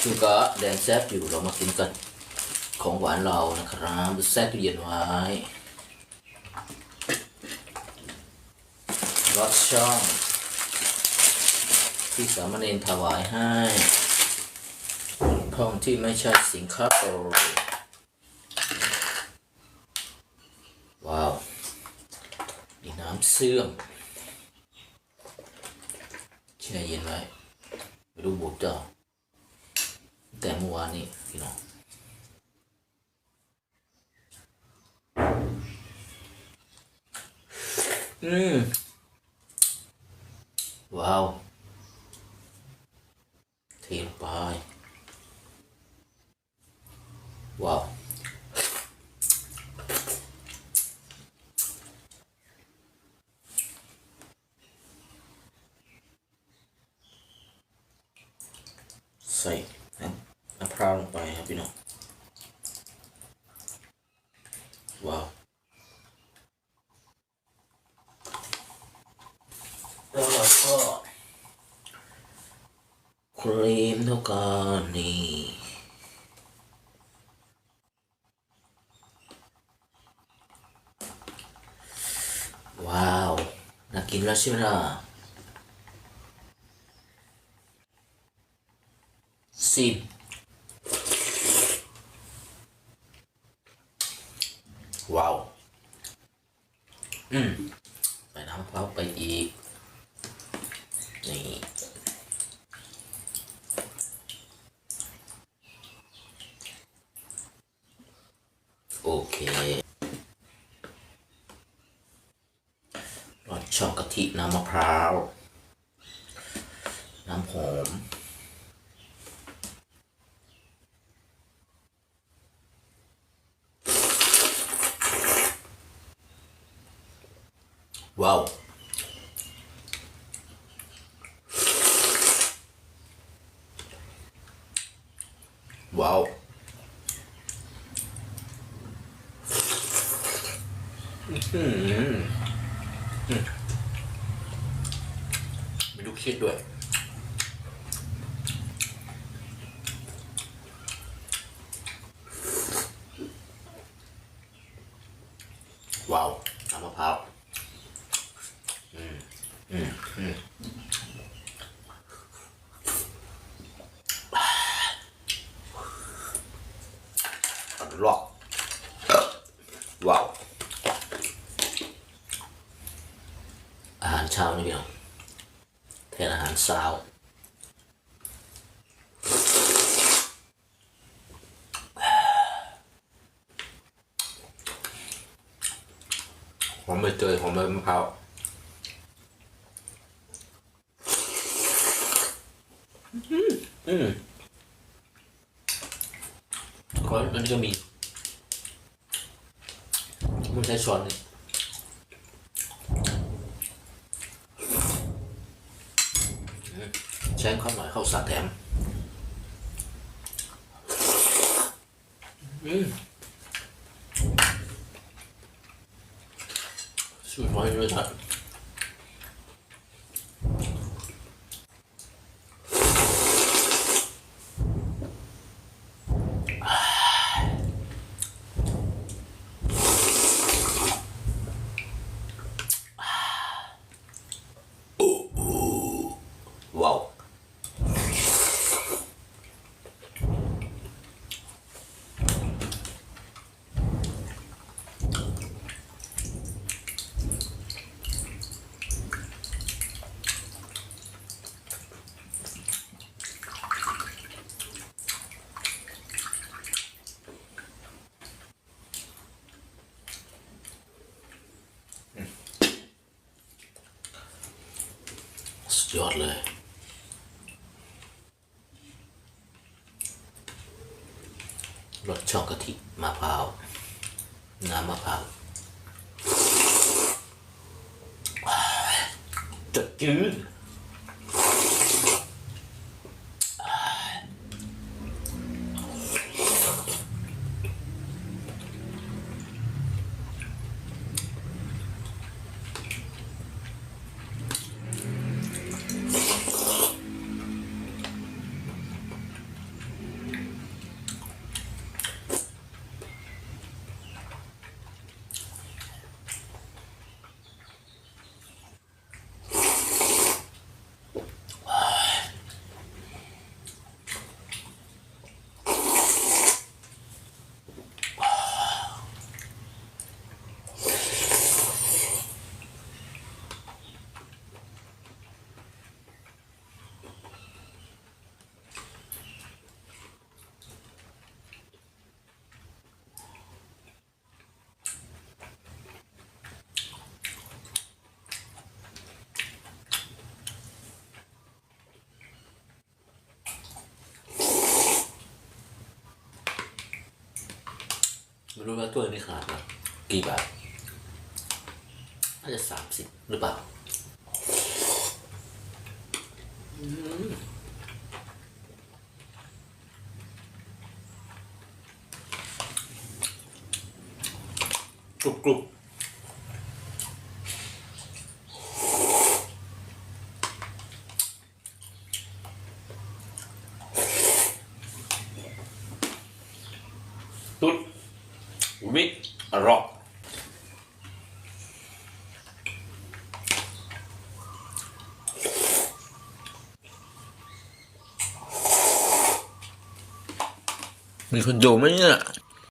คือก็แดงแซบอยู่เรามากินกัน ของหวานเรานะครับแซ่บตู้เย็นไว้รสช่อง ที่สามเณรถวายให้ท่องที่ไม่ใช่สิงคโปรว้าวนี่น้ำเสื่อมแช่เย็นไว้ ไม่รู้บวกจ้า แต่เมื่อวานนี้พี่น้องอืมว้าวเทลงไปว้าว ใส่น้ำพร้าวลงไปครับพี่น้องว้าวแล้วเราก็ครีมเท่ากันนี่ว้าวน่ากินแล้วใช่ไหมล่ะ สิบว้าว อืมใส่น้ำมะพร้าวไปอีก นี่โอเครสช่องกะทิน้ำมะพร้าว น้ำหอม ว้าวว้าวอืมอืมมีลูกชิดด้วย ว้าว น้ำมะพร้าว อื มอืมอืมอันล็อกว้าวอาหารเช้านี่พี่น้องแทนอาหารเช้าหอมใบเตยหอมใบมะพร้าว อืมก็มันก็มีมันใช้ช้อนนี่ใช้ข้าวหน่อยข้าวสาแถม อืมสุดยอดเลยครับว้าว สุด ยอดเลย รสช็อกกะทิมะพร้าว น้ำมะพร้าวจดจืด ไม่รู้ว่าถ้วยนี้ขนาดไหนกี่บาทน่าจะสามสิบหรือเปล่ากรุบกรุบ วิร็อกมีคนดูไหมเนี่ย